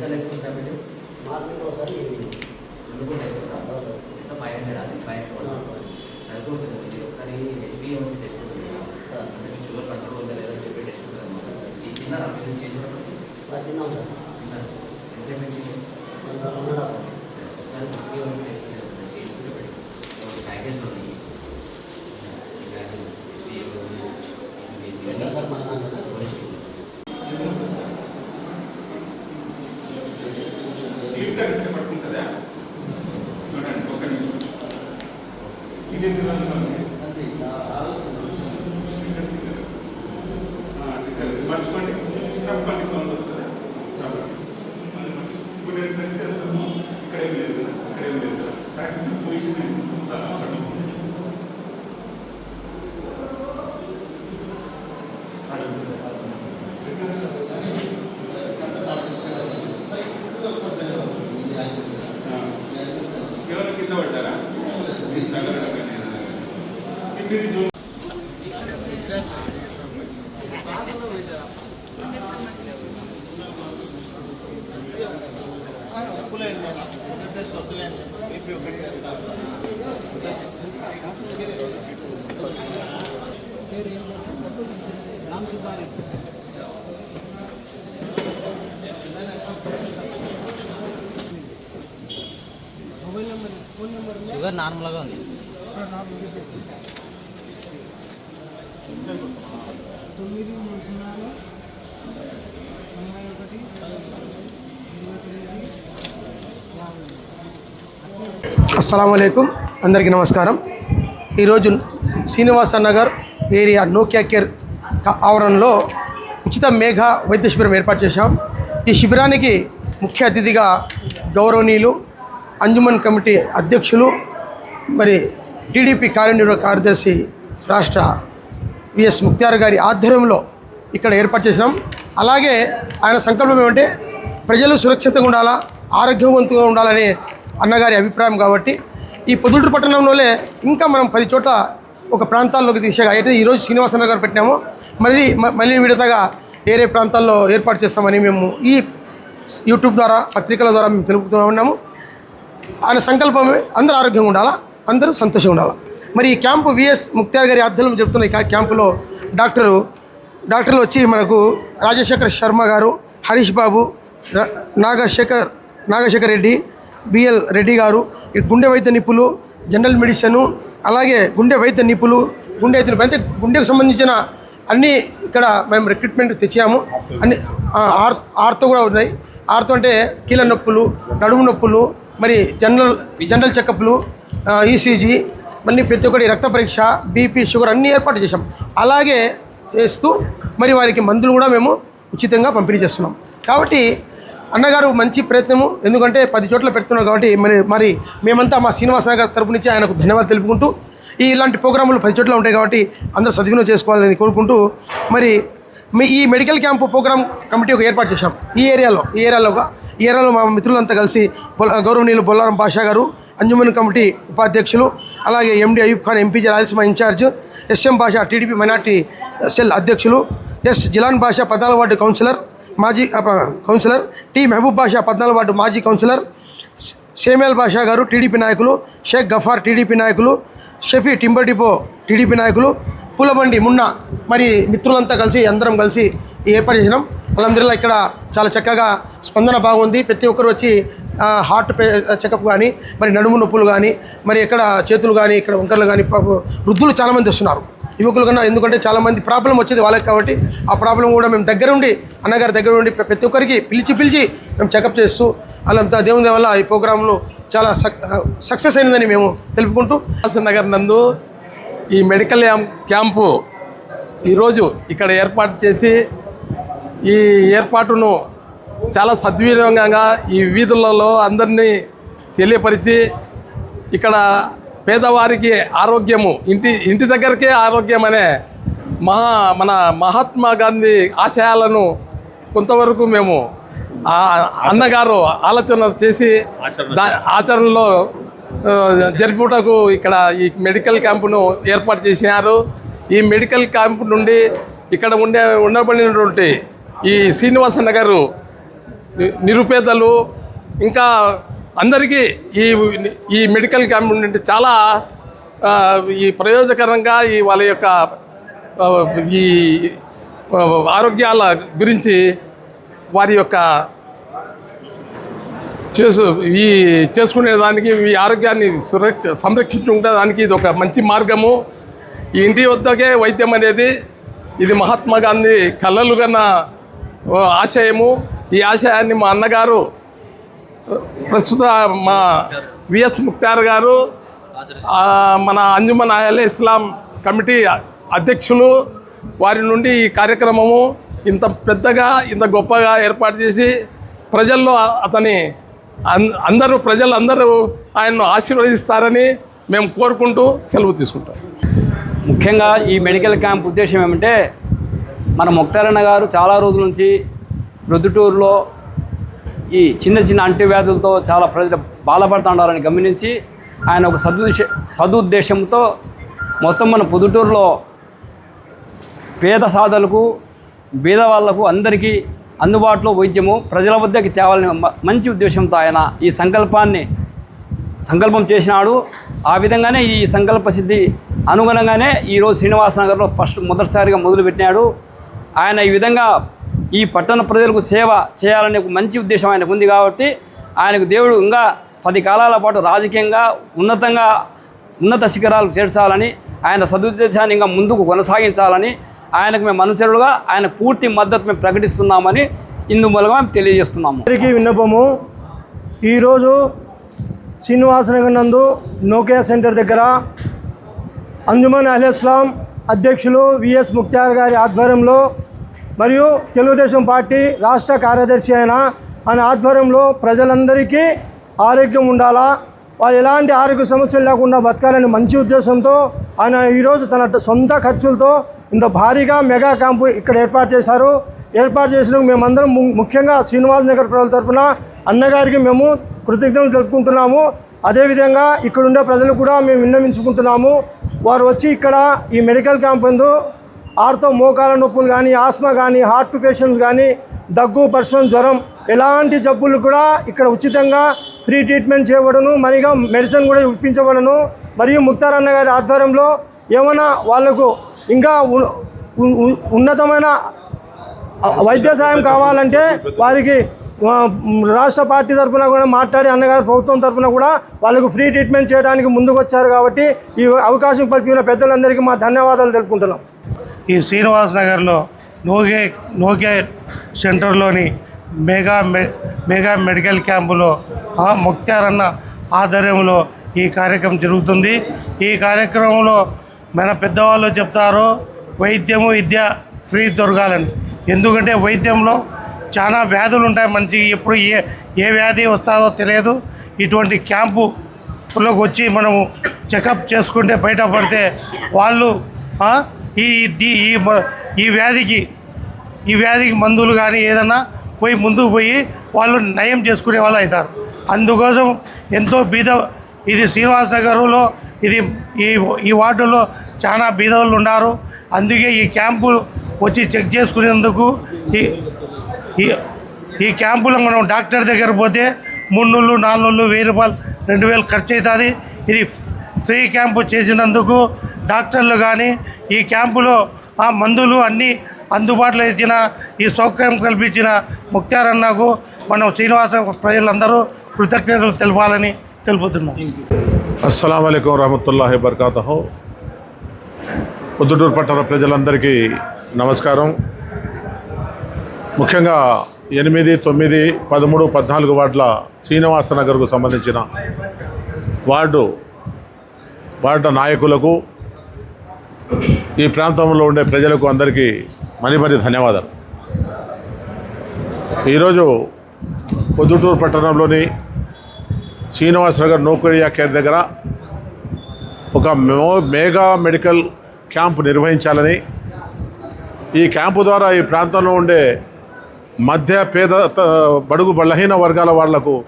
Sir వేసుకుంటాం మీరు morning ఒకసారి ఈవినింగ్ వేసుకుంటాం ఎంత ఫైవ్ హండ్రెడ్ అది ఫైవ్ హండ్రెడ్ సరిపోతుంది ఒకసారి హెచ్బిఎంసీ టెస్ట్ ఉంటుంది. అంటే మీకు షుగర్ కంట్రోల్ ఉందా లేదా అని చెప్పి టెస్ట్ ఉంటుంది అనమాట ఈ తిన్నారా మీరు చేసినప్పుడు తిన్నాం సార్ ఎంతసేపు నుంచి ఒకసారి హెచ్బిఎంసీ టెస్ట్ company షుగర్ నార్మల్గా ఉంది. తొమ్మిది మూడు సున్నాలు తొంభై ఒకటి అస్సలం అందరికీ నమస్కారం. ఈరోజు Srinivasa Nagar area Nokia care క- ఆవరణలో ఉచిత మేఘ వైద్య శిబిరం ఏర్పాటు చేశాం. ఈ శిబిరానికి ముఖ్య అతిథిగా గౌరవనీయులు అంజుమన్ కమిటీ అధ్యక్షులు మరి టీడీపీ కార్యనిర్వాహక కార్యదర్శి రాష్ట్ర విఎస్ ముక్తియార్ గారి ఆధ్వర్యంలో ఇక్కడ ఏర్పాటు చేసినాం. అలాగే ఆయన సంకల్పం ఏమంటే ప్రజలు సురక్షితంగా ఉండాలా ఆరోగ్యవంతంగా ఉండాలని అన్నగారి అభిప్రాయం కాబట్టి ఈ పొదుటూరు పట్టణంలోనే ఇంకా మనం పది చోట్ల ఒక ప్రాంతాల్లోకి తీసేగా. అయితే ఈరోజు శ్రీనివాస నగర్ పెట్టినాము. మళ్ళీ మ- మళ్ళీ విడతగా వేరే ప్రాంతాల్లో ఏర్పాటు చేస్తామని మేము ఈ యూట్యూబ్ ద్వారా పత్రికల ద్వారా మేము తెలుపుతూ ఉన్నాము. ఆయన సంకల్పమే అందరూ ఆరోగ్యంగా ఉండాలా? అందరూ సంతోషంగా ఉండాలా? మరి ఈ క్యాంపు విఎస్ ముక్తార్ గారి ఆధ్వర్యంలో చెప్తున్న ఈ క్యాంపులో డాక్టరు డాక్టర్లు వచ్చి మనకు రాజశేఖర్ శర్మ గారు హరీష్ బాబు నాగశేఖర్ నాగశేఖర్ రెడ్డి బిఎల్ రెడ్డి గారు ఈ గుండె వైద్య నిపుణులు జనరల్ మెడిసిన్ అలాగే గుండె వైద్య నిపుణులు గుండె వైద్యులు అంటే గుండెకు సంబంధించిన అన్నీ ఇక్కడ మేము రిక్రూట్మెంట్ తెచ్చాము. అన్ని ఆర్ ఆర్తో కూడా ఉన్నాయి. ఆర్తో అంటే కీళ్ళ నొప్పులు నడుము నొప్పులు మరి జనరల్ జనరల్ చెకప్లు ఈసీజీ మళ్ళీ ప్రతి ఒక్కటి రక్త పరీక్ష బీపీ షుగర్ అన్నీ ఏర్పాటు చేశాం. అలాగే చేస్తూ మరి వారికి మందులు కూడా మేము ఉచితంగా పంపిణీ చేస్తున్నాం. కాబట్టి అన్నగారు మంచి ప్రయత్నము. ఎందుకంటే పది చోట్ల పెడుతున్నారు కాబట్టి మరి మరి మేమంతా మా శ్రీనివాస్ నగర్ తరపు నుంచి ఆయనకు ధన్యవాదాలు తెలుపుకుంటూ ఈ ఇలాంటి ప్రోగ్రాములు పది చోట్ల ఉంటాయి కాబట్టి అందరూ సద్వినియోగం చేసుకోవాలని కోరుకుంటూ మరి మీ ఈ మెడికల్ క్యాంపు ప్రోగ్రామ్ కమిటీ ఒక ఏర్పాటు చేశాం. ఈ ఏరియాలో ఈ ఏరియాలో ఈ ఏరియాలో మా మిత్రులంతా కలిసి గౌరవనీయులు బొల్లారం పాషా గారు అంజుమన్ కమిటీ ఉపాధ్యక్షులు అలాగే Md Ayub Khan MPJ Rayalaseema in-charge SM Basha TDP minority cell అధ్యక్షులు ఎస్ జిలాన్ భాష పద్నాలుగు వార్డు కౌన్సిలర్ మాజీ కౌన్సిలర్ టి. మహబూబ్ బాషా పద్నాలుగు వార్డు మాజీ కౌన్సిలర్ సేమేల్ బాషా గారు టీడీపీ నాయకులు షేక్ గఫార్ టీడీపీ నాయకులు షఫీ టింబర్ డిపో టీడీపీ నాయకులు పూలబండి మున్నా మరి మిత్రులంతా కలిసి అందరం కలిసి ఈ ఏర్పాటు చేసినాం. అలందరిలో ఇక్కడ చాలా చక్కగా స్పందన బాగుంది. ప్రతి ఒక్కరు వచ్చి హార్ట్ పే- చెకప్ కానీ మరి నడుము నొప్పులు కానీ మరి ఇక్కడ చేతులు కానీ ఇక్కడ వంకర్లు కానీ వృద్ధులు చాలామంది వస్తున్నారు. యువకులు కన్నా ఎందుకంటే చాలామంది ప్రాబ్లం వచ్చేది వాళ్ళకి కాబట్టి ఆ ప్రాబ్లం కూడా మేము దగ్గర ఉండి అన్నగారి దగ్గర ఉండి ప్రతి ఒక్కరికి పిలిచి పిలిచి మేము చెకప్ చేస్తూ అలా దేవుని వల్ల ఈ ప్రోగ్రాంను చాలా సక్ సక్సెస్ అయిందని మేము తెలుపుకుంటూ. విలాస్ నగర్ నందు ఈ మెడికల్ క్యాంపు ఈరోజు ఇక్కడ ఏర్పాటు చేసి ఈ ఏర్పాటును చాలా సద్వినియోగంగా ఈ వీధులలో అందరినీ తెలియపరిచి ఇక్కడ పేదవారికి ఆరోగ్యము ఇంటి ఇంటి దగ్గరకే ఆరోగ్యం అనే మహా మన మహాత్మా గాంధీ ఆశయాలను కొంతవరకు మేము ఆ అన్నగారు ఆలోచన చేసి ఆచరణలో జరుపుటకు ఇక్కడ ఈ మెడికల్ క్యాంపును ఏర్పాటు చేసినారు. ఈ మెడికల్ క్యాంపు నుండి ఇక్కడ ఉండే ఉండబడినటువంటి ఈ శ్రీనివాస నగరు నిరుపేదలు ఇంకా అందరికీ ఈ ఈ మెడికల్ క్యాంప్ నుండి చాలా ఈ ప్రయోజకరంగా ఈ వాళ్ళ యొక్క ఈ ఆరోగ్యాల గురించి వారి యొక్క చేసు ఈ చేసుకునే దానికి ఈ ఆరోగ్యాన్ని సురక్ష సంరక్షించుకుంటే దానికి ఇది ఒక మంచి మార్గము. ఈ ఇంటి వద్దకే వైద్యం అనేది ఇది మహాత్మా గాంధీ కలలుగన్న ఆశయము. ఈ ఆశయాన్ని మా అన్నగారు ప్రస్తుత మా విఎస్ ముక్తార్ గారు మన అంజుమన్ అయల్ ఇస్లాం కమిటీ అధ్యక్షులు వారి నుండి ఈ కార్యక్రమము ఇంత పెద్దగా ఇంత గొప్పగా ఏర్పాటు చేసి ప్రజల్లో అతని అందరూ ప్రజలందరూ ఆయన్ను ఆశీర్వదిస్తారని మేము కోరుకుంటూ సెలవు తీసుకుంటాం. ముఖ్యంగా ఈ మెడికల్ క్యాంప్ ఉద్దేశం ఏమంటే మన ముక్తారన్న గారు చాలా రోజుల నుంచి ప్రొద్దుటూరులో ఈ చిన్న చిన్న అంటువ్యాధులతో చాలా ప్రజలు బాధపడుతుండాలని గమనించి ఆయన ఒక సదుద్దేశ సదుద్దేశంతో మొత్తం మన పుదుటూరులో పేద సాధలకు బీద వాళ్ళకు అందరికీ అందుబాటులో వైద్యము ప్రజల వద్దకి తేవాలని మంచి ఉద్దేశంతో ఆయన ఈ సంకల్పాన్ని సంకల్పం చేసినాడు. ఆ విధంగానే ఈ సంకల్ప సిద్ధి అనుగుణంగానే ఈరోజు శ్రీనివాస నగర్లో ఫస్ట్ మొదటిసారిగా మొదలుపెట్టినాడు. ఆయన ఈ విధంగా ఈ పట్టణ ప్రజలకు సేవ చేయాలనే ఒక మంచి ఉద్దేశం ఆయనకు ఉంది కాబట్టి ఆయనకు దేవుడు ఇంకా పది కాలాల పాటు రాజకీయంగా ఉన్నతంగా ఉన్నత శిఖరాలు చేర్చాలని ఆయన సదుద్దేశాన్ని ఇంకా ముందుకు కొనసాగించాలని ఆయనకు మేము అనుచరులుగా ఆయన పూర్తి మద్దతు మేము ప్రకటిస్తున్నామని ఇందు మూలంగా మేము తెలియజేస్తున్నాము. అందరికీ విన్నపము. ఈరోజు శ్రీనివాసనగర్ నందు నోకియా సెంటర్ దగ్గర అంజుమన్ అల్ ఇస్లాం అధ్యక్షులు విఎస్ ముక్తార్ గారి ఆధ్వర్యంలో మరియు తెలుగుదేశం పార్టీ రాష్ట్ర కార్యదర్శి అయిన ఆయన ఆధ్వర్యంలో ప్రజలందరికీ ఆరోగ్యం ఉండాలా వాళ్ళు ఎలాంటి ఆరోగ్య సమస్యలు లేకుండా బతకాలని మంచి ఉద్దేశంతో ఆయన ఈరోజు తన సొంత ఖర్చులతో ఇంత భారీగా మెగా క్యాంపు ఇక్కడ ఏర్పాటు చేశారు. ఏర్పాటు చేసిన మేమందరం ముఖ్యంగా శ్రీనివాస్ నగర్ ప్రజల తరపున అన్నగారికి మేము కృతజ్ఞతలు తెలుపుకుంటున్నాము. అదేవిధంగా ఇక్కడ ఉండే ప్రజలు కూడా మేము విన్నవించుకుంటున్నాము. వారు వచ్చి ఇక్కడ ఈ మెడికల్ క్యాంప్ ఎందు ఆర్తో మోకాల నొప్పులు కానీ ఆస్మా కానీ హార్ట్ పేషెంట్స్ కానీ దగ్గు పర్సనల్ జ్వరం ఎలాంటి జబ్బులు కూడా ఇక్కడ ఉచితంగా ఫ్రీ ట్రీట్మెంట్ చేయబడను. మరిగా మెడిసిన్ కూడా ఇప్పించబడను. మరియు ముక్తార్ అన్న గారి ఆధ్వర్యంలో ఏమైనా వాళ్ళకు ఇంకా ఉ- ఉన్నతమైన వైద్య సాయం కావాలంటే వారికి రాష్ట్ర పార్టీ తరఫున కూడా మాట్లాడి అన్నగారు ప్రభుత్వం తరఫున కూడా వాళ్ళకు ఫ్రీ ట్రీట్మెంట్ చేయడానికి ముందుకు వచ్చారు కాబట్టి ఈ అవకాశం కల్పించిన పెద్దలందరికీ మా ధన్యవాదాలు తెలుపుకుంటున్నాం. ఈ శ్రీనివాస్ నగర్లో నోకే నోకే సెంటర్లోని మెగా మె మెగా మెడికల్ క్యాంపులో ఆ ఆధ్వర్యంలో ఈ కార్యక్రమం జరుగుతుంది. ఈ కార్యక్రమంలో మన పెద్దవాళ్ళు చెప్తారు వైద్యము విద్య ఫ్రీ దొరకాలని. ఎందుకంటే వైద్యంలో చాలా వ్యాధులు ఉంటాయి. మంచి ఎప్పుడు ఏ ఏ వ్యాధి వస్తుందో తెలియదు. ఇటువంటి క్యాంపులోకి వచ్చి మనము చెకప్ చేసుకుంటే బయటపడితే వాళ్ళు ఈ ఈ- ఈ వ్యాధికి ఈ వ్యాధికి మందులు కానీ ఏదన్నా పోయి ముందుకు పోయి వాళ్ళు నయం చేసుకునే వాళ్ళు అవుతారు. అందుకోసం ఎంతో బీద ఇది శ్రీనివాస నగర్లో ఇది ఈ ఈ వార్డులో చాలా బీదవాళ్ళు ఉన్నారు అందుకే ఈ క్యాంపు వచ్చి చెక్ చేసుకునేందుకు ఈ ఈ ఈ క్యాంపులో మనం డాక్టర్ దగ్గర పోతే మూడు నెలలు నాలుగు నెలలు వెయ్యి రూపాయలు రెండు వేలు ఖర్చు అవుతుంది. ఇది ఫ్రీ క్యాంపు చేసినందుకు డాక్టర్లు కానీ ఈ క్యాంపులో ఆ మందులు అన్నీ అందుబాటులో ఇచ్చిన ఈ సౌకర్యం కల్పించిన ముక్తార్ అన్నకు మనం శ్రీనివాస ప్రజలందరూ కృతజ్ఞతలు తెలపాలని తెలుపుతున్నాం. అస్సలం అయికం రహమతుల్లాహి బర్కాత పొద్దుటూరు పట్టణ ప్రజలందరికీ నమస్కారం. ముఖ్యంగా ఎనిమిది తొమ్మిది పదమూడు పద్నాలుగు వార్డుల శ్రీనివాస నగర్కు సంబంధించిన వార్డు వార్డు నాయకులకు ఈ ప్రాంతంలో ఉండే ప్రజలకు అందరికీ మరి మరి ధన్యవాదాలు. ఈరోజు పొద్దుటూరు పట్టణంలోని శ్రీనివాస్ నగర్ కేర్ దగ్గర ఒక మో- మెడికల్ క్యాంప్ నిర్వహించాలని ఈ క్యాంపు ద్వారా ఈ ప్రాంతంలో ఉండే మధ్య పేద త- బడుగు బలహీన వర్గాల వాళ్ళకు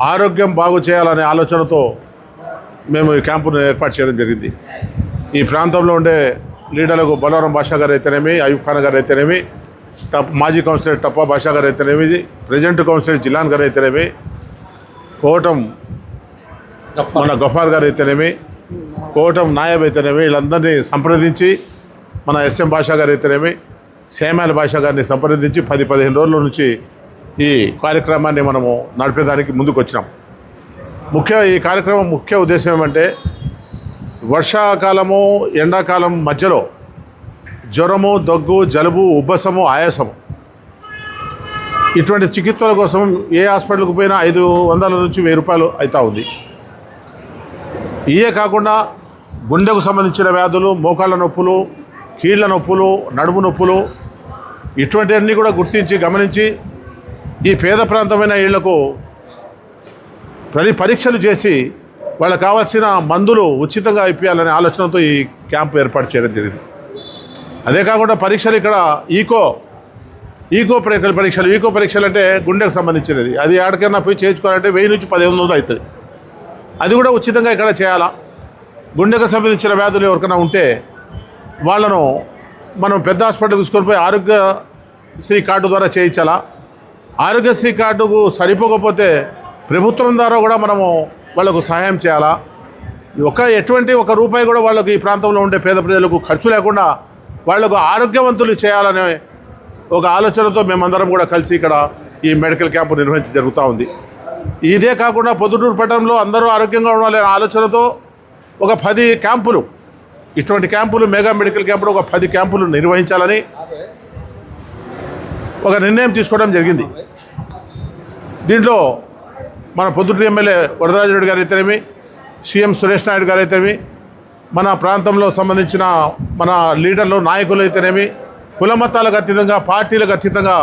ఆరోగ్యం బాగు చేయాలనే ఆలోచనతో మేము ఈ క్యాంపును ఏర్పాటు చేయడం జరిగింది. ఈ ప్రాంతంలో ఉండే లీడర్లకు బలవరం భాషా గారు అయితేనేమి అయూబ్ ఖాన్ గారు అయితేనేమి టప్ మాజీ కౌన్సిలర్ టప్పా భాషా గారు అయితేనేమి ప్రజెంట్ కౌన్సిలర్ జిల్లాన్ గారు అయితేనేమి కోటం మన గఫార్ గారు అయితేనేమి కోటం నాయబ్ అయితేనేమి వీళ్ళందరినీ సంప్రదించి మన ఎస్ఎం భాషా గారు అయితేనేమి సేమాల భాషా గారిని సంప్రదించి పది పదిహేను రోజుల నుంచి ఈ కార్యక్రమాన్ని మనము నడిపేదానికి ముందుకు వచ్చినాం ముఖ్య ఈ కార్యక్రమం ముఖ్య ఉద్దేశం ఏమంటే వర్షాకాలము ఎండాకాలం మధ్యలో జ్వరము దగ్గు జలుబు ఉబ్బసము ఆయాసము. ఇటువంటి చికిత్సల కోసం ఏ హాస్పిటల్కి పోయినా ఐదు వందల నుంచి వెయ్యి రూపాయలు అవుతూ ఉంది. ఇవే కాకుండా గుండెకు సంబంధించిన వ్యాధులు మోకాళ్ళ నొప్పులు కీళ్ళ నొప్పులు నడుము నొప్పులు ఇటువంటివన్నీ కూడా గుర్తించి గమనించి ఈ పేద ప్రాంతమైన ఇళ్ళకు ప్రతి పరీక్షలు చేసి వాళ్ళకి కావాల్సిన మందులు ఉచితంగా ఇప్పించాలనే ఆలోచనతో ఈ క్యాంప్ ఏర్పాటు చేయడం జరిగింది. అదే కాకుండా పరీక్షలు ఇక్కడ ఈకో ఈకో పరీక్షలు ఈకో పరీక్షలు అంటే గుండెకు సంబంధించినది. అది ఎక్కడికైనా పోయి చేయించుకోవాలంటే వెయ్యి నుంచి పదిహేను వందలు అవుతుంది. అది కూడా ఉచితంగా ఇక్కడ చేయాలా? గుండెకు సంబంధించిన వ్యాధులు ఎవరికైనా ఉంటే వాళ్ళను మనం పెద్ద హాస్పిటల్ తీసుకొని పోయి ఆరోగ్యశ్రీ కార్డు ద్వారా చేయించాలా? ఆరోగ్యశ్రీ కార్డుకు సరిపోకపోతే ప్రభుత్వం ద్వారా కూడా మనము వాళ్ళకు సహాయం చేయాలా? ఒక ఎటువంటి ఒక రూపాయి కూడా వాళ్ళకు ఈ ప్రాంతంలో ఉండే పేద ప్రజలకు ఖర్చు లేకుండా వాళ్ళకు ఆరోగ్యవంతులు చేయాలనే ఒక ఆలోచనతో మేమందరం కూడా కలిసి ఇక్కడ ఈ మెడికల్ క్యాంపు నిర్వహించడం జరుగుతూ ఉంది. ఇదే కాకుండా పొద్దుటూరు పట్టణంలో అందరూ ఆరోగ్యంగా ఉండాలనే ఆలోచనతో ఒక పది క్యాంపులు ఇటువంటి క్యాంపులు మెగా మెడికల్ క్యాంపులు ఒక పది క్యాంపులు నిర్వహించాలని ఒక నిర్ణయం తీసుకోవడం జరిగింది. దీంట్లో మన పొద్దుటి ఎమ్మెల్యే వరదరాజరెడ్డి గారు అయితేనేమి సీఎం సురేష్ నాయుడు గారు అయితేనేమి మన ప్రాంతంలో సంబంధించిన మన లీడర్లు నాయకులు అయితేనేమి కుల మతాలకు అతీతంగా పార్టీలకు అతీతంగా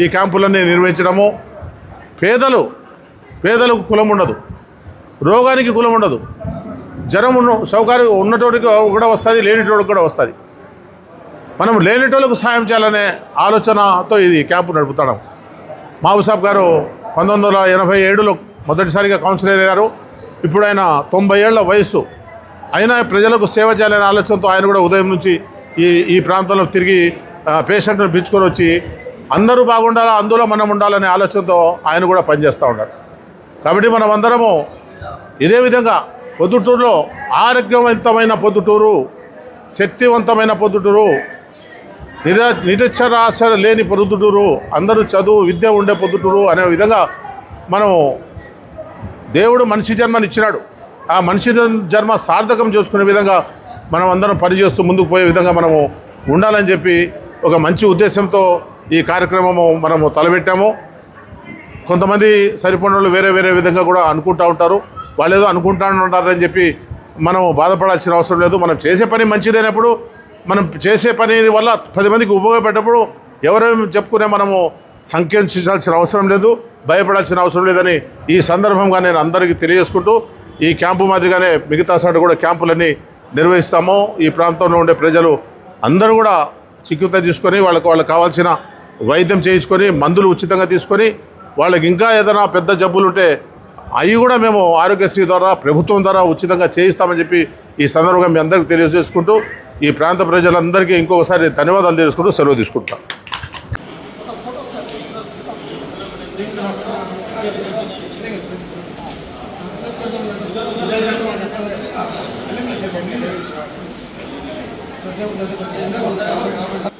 ఈ క్యాంపులన్నీ నిర్వహించడము. పేదలు పేదలకు కులం ఉండదు. రోగానికి కులం ఉండదు. జ్వరం ఉన్న సౌకర్యం ఉన్నటోడికి కూడా వస్తుంది లేనిటోడికి కూడా వస్తుంది. మనం లేనిటోళ్ళకు సాయం చేయాలనే ఆలోచనతో ఇది క్యాంపు నడుపుతాం మాబు సాబ్ గారు పంతొమ్మిది వందల ఎనభై ఏడులో మొదటిసారిగా కౌన్సిలర్ అయ్యారు. ఇప్పుడు ఆయన తొంభై ఏళ్ళ వయస్సు. అయినా ప్రజలకు సేవ చేయాలనే ఆలోచనతో ఆయన కూడా ఉదయం నుంచి ఈ ఈ ప్రాంతంలో తిరిగి పేషెంట్ను పిలుచుకొని వచ్చి అందరూ బాగుండాలా అందులో మనం ఉండాలనే ఆలోచనతో ఆయన కూడా పనిచేస్తూ ఉన్నారు. కాబట్టి మనం అందరము ఇదే విధంగా పొద్దుటూరులో ఆరోగ్యవంతమైన పొద్దుటూరు శక్తివంతమైన పొద్దుటూరు నిర నిరక్షరాశ లేని పొద్దుటూరు అందరూ చదువు విద్య ఉండే పొద్దుటూరు అనే విధంగా మనం దేవుడు మనిషి జన్మనిచ్చినాడు. ఆ మనిషి జన్మ సార్థకం చేసుకునే విధంగా మనం అందరం పనిచేస్తూ ముందుకు పోయే విధంగా మనము ఉండాలని చెప్పి ఒక మంచి ఉద్దేశంతో ఈ కార్యక్రమము మనము తలపెట్టాము. కొంతమంది సరిపడలు వేరే వేరే విధంగా కూడా అనుకుంటూ ఉంటారు. వాళ్ళు ఏదో అనుకుంటా ఉంటారని చెప్పి మనం బాధపడాల్సిన అవసరం లేదు. మనం చేసే పని మంచిదైనప్పుడు మనం చేసే పని వల్ల పది మందికి ఉపయోగపడ్డప్పుడు ఎవరేమి చెప్పుకునే మనము సంకేంచాల్సిన అవసరం లేదు భయపడాల్సిన అవసరం లేదని ఈ సందర్భంగా నేను అందరికీ తెలియజేసుకుంటూ ఈ క్యాంపు మాదిరిగానే మిగతా సార్లు కూడా క్యాంపులన్నీ నిర్వహిస్తాము. ఈ ప్రాంతంలో ఉండే ప్రజలు అందరూ కూడా చికిత్స తీసుకొని వాళ్ళకు వాళ్ళకి కావాల్సిన వైద్యం చేయించుకొని మందులు ఉచితంగా తీసుకొని వాళ్ళకి ఇంకా ఏదైనా పెద్ద జబ్బులు ఉంటే అవి కూడా మేము ఆరోగ్యశ్రీ ద్వారా ప్రభుత్వం ద్వారా ఉచితంగా చేయిస్తామని చెప్పి ఈ సందర్భంగా మీ అందరికీ తెలియజేసుకుంటూ ఈ ప్రాంత ప్రజలందరికీ ఇంకొకసారి ధన్యవాదాలు తెలుసుకుంటూ సెలవు తీసుకుంటాం ధన్యవాదాలు